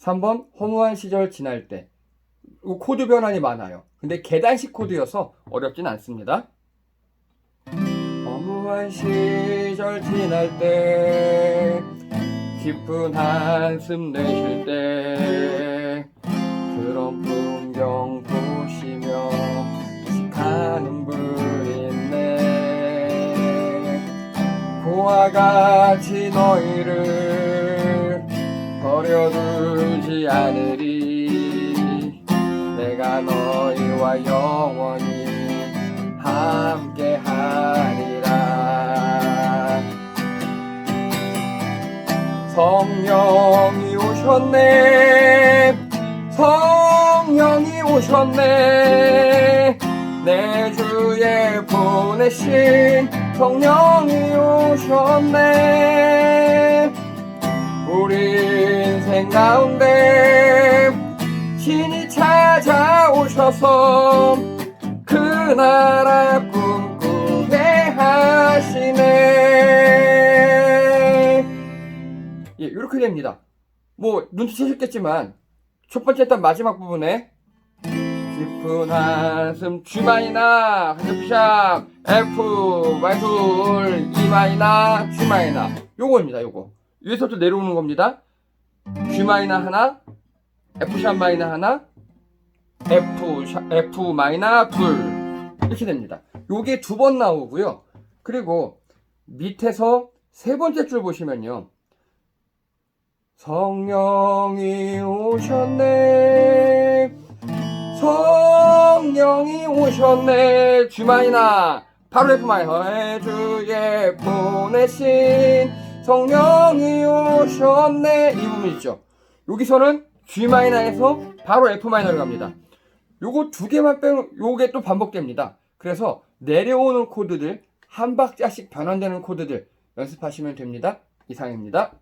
3번 허무한 시절 지날 때. 이 코드 변환이 많아요. 근데 계단식 코드여서 어렵진 않습니다. 허무한 시절 지날 때 깊은 한숨 내쉴 때 그런 풍경 보시며 식하는 분있네 고와 같이 너희를 버려두지 않으리. 내가 너희와 영원히 함께하리라. 성령이 오셨네. 성령이 오셨네. 내 주에 보내신 성령이 오셨네 인생 가운데 신이 찾아오셔서 그 나라 꿈꾸게 하시네 예, 이렇게 됩니다. 뭐 눈치채셨겠지만 첫 번째 단 마지막 부분에 깊은 한숨 G 마이나 한점샵 F 마이솔 E 마이나 G 마이나 요거입니다. 요거 위에서부터 내려오는 겁니다. G 마이나 하나 F 샵 마이나 하나 F 샵 F 마이나 둘 이렇게 됩니다. 요게 두 번 나오고요. 그리고 밑에서 세 번째 줄 보시면요. 성령이 오셨네. 성령이 오셨네. 주마이나 바로 F 마이너 주에 보내신 성령이 오셨네. 이 부분 있죠. 여기서는 G 마이너에서 바로 F 마이너를 갑니다. 요거 두 개만 빼면 요게 또 반복됩니다. 그래서 내려오는 코드들 한 박자씩 변환되는 코드들 연습하시면 됩니다. 이상입니다.